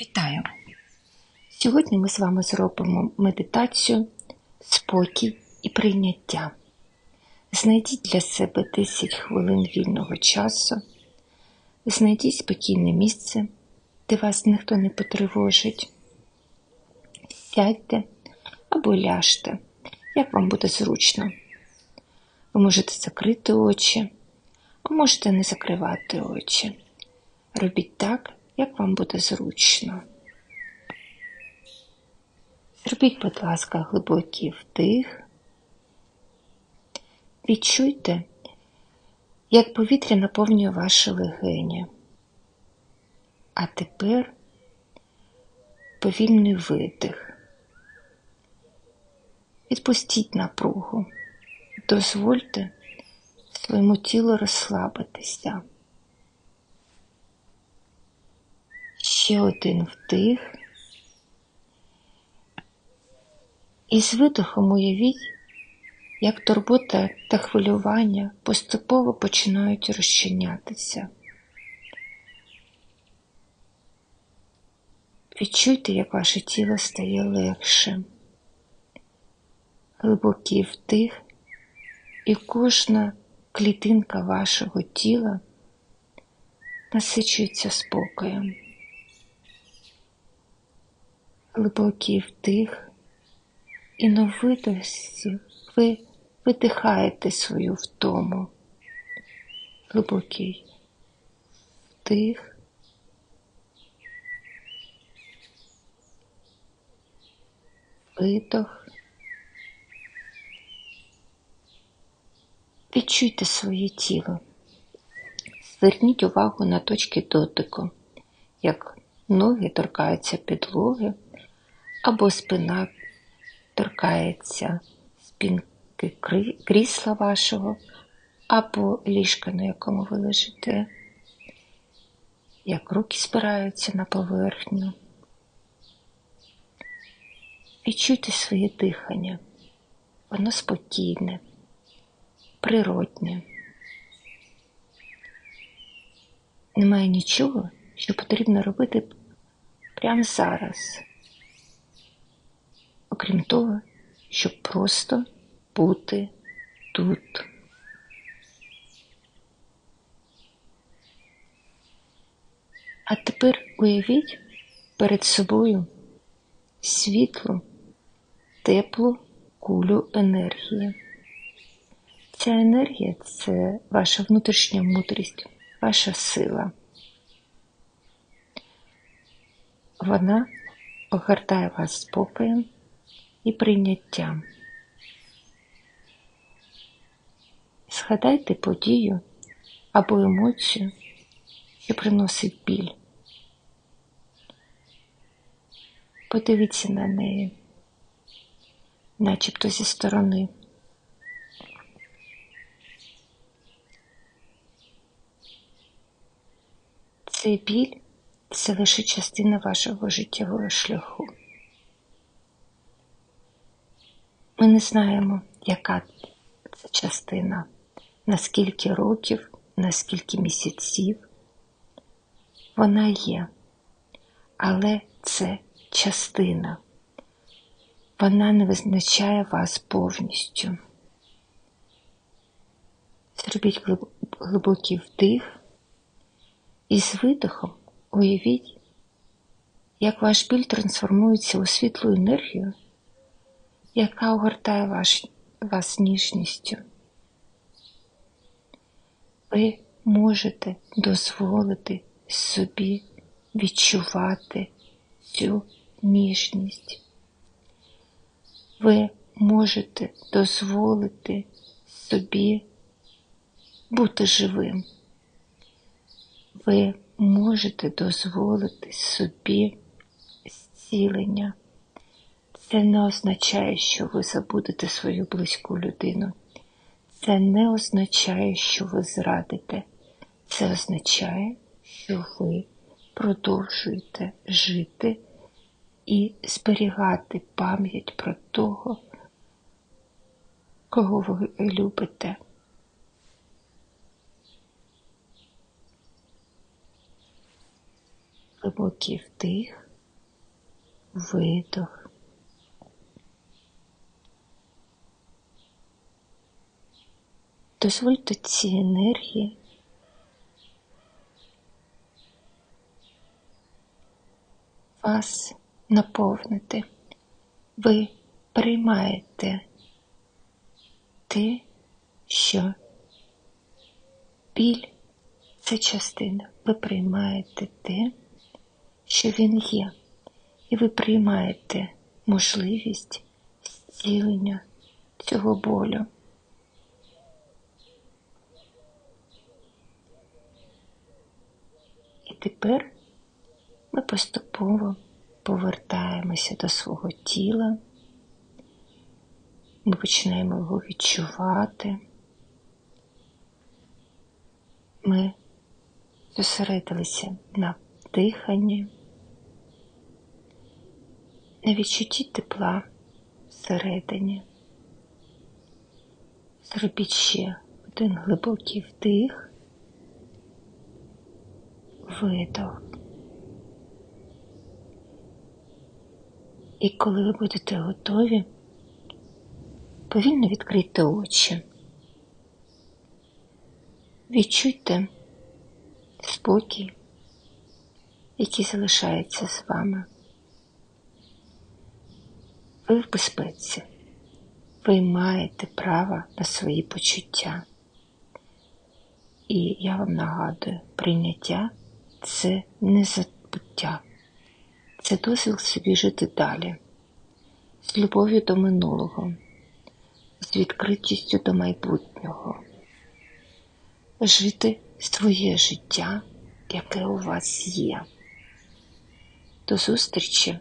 Вітаю! Сьогодні ми з вами зробимо медитацію, спокій і прийняття. Знайдіть для себе 10 хвилин вільного часу, знайдіть спокійне місце, де вас ніхто не потривожить. Сядьте або ляжте, як вам буде зручно. Ви можете закрити очі, а можете не закривати очі. Робіть так, як вам буде зручно. Зробіть, будь ласка, глибокий вдих. Відчуйте, як повітря наповнює ваші легені. А тепер повільний видих. Відпустіть напругу, дозвольте своєму тілу розслабитися. Ще один вдих. І з видихом уявіть, як турбота та хвилювання поступово починають розчинятися. Відчуйте, як ваше тіло стає легшим. Глибокий вдих, і кожна клітинка вашого тіла насичується спокоєм. Глибокий вдих, і на видосі ви видихаєте свою втому. Глибокий вдих. Видох. Відчуйте своє тіло. Зверніть увагу на точки дотику, як ноги торкаються підлоги, або спина торкається спинки крісла вашого, або ліжка, на якому ви лежите, як руки спираються на поверхню. Відчуйте своє дихання, воно спокійне, природне. Немає нічого, що потрібно робити прямо зараз окрім того, щоб просто бути тут. А тепер уявіть перед собою світлу, теплу кулю енергії. Ця енергія це ваша внутрішня мудрість, ваша сила. Вона огортає вас спокоєм і прийняттям. Згадайте подію або емоцію, що приносить біль. Подивіться на неї, начебто зі сторони. Цей біль це лише частина вашого життєвого шляху. Ми не знаємо, яка це частина, на скільки років, на скільки місяців. Вона є, але це частина. Вона не визначає вас повністю. Зробіть глибокий вдих і з видихом уявіть, як ваш біль трансформується у світлу енергію яка огортає ваш, вас ніжністю. Ви можете дозволити собі відчувати цю ніжність. Ви можете дозволити собі бути живим. Ви можете дозволити собі зцілення. Це не означає, що ви забудете свою близьку людину. Це не означає, що ви зрадите. Це означає, що ви продовжуєте жити і зберігати пам'ять про того, кого ви любите. Глибокий вдих. видох. Дозвольте ці енергії вас наповнити. Ви приймаєте те, що біль це частина. Ви приймаєте те, що він є, і ви приймаєте можливість зцілення цього болю. Тепер ми поступово повертаємося до свого тіла, ми починаємо його відчувати. Ми зосередилися на диханні, на відчутті тепла всередині. Зробіть ще один глибокий вдих, видох. І коли ви будете готові, повільно відкрийте очі. Відчуйте спокій, який залишається з вами. Ви в безпеці. Ви маєте право на свої почуття. І я вам нагадую, прийняття це не забуття, це дозвіл собі жити далі, з любов'ю до минулого, з відкритістю до майбутнього, жити своє життя, яке у вас є. До зустрічі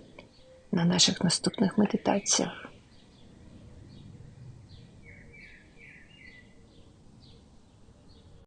на наших наступних медитаціях.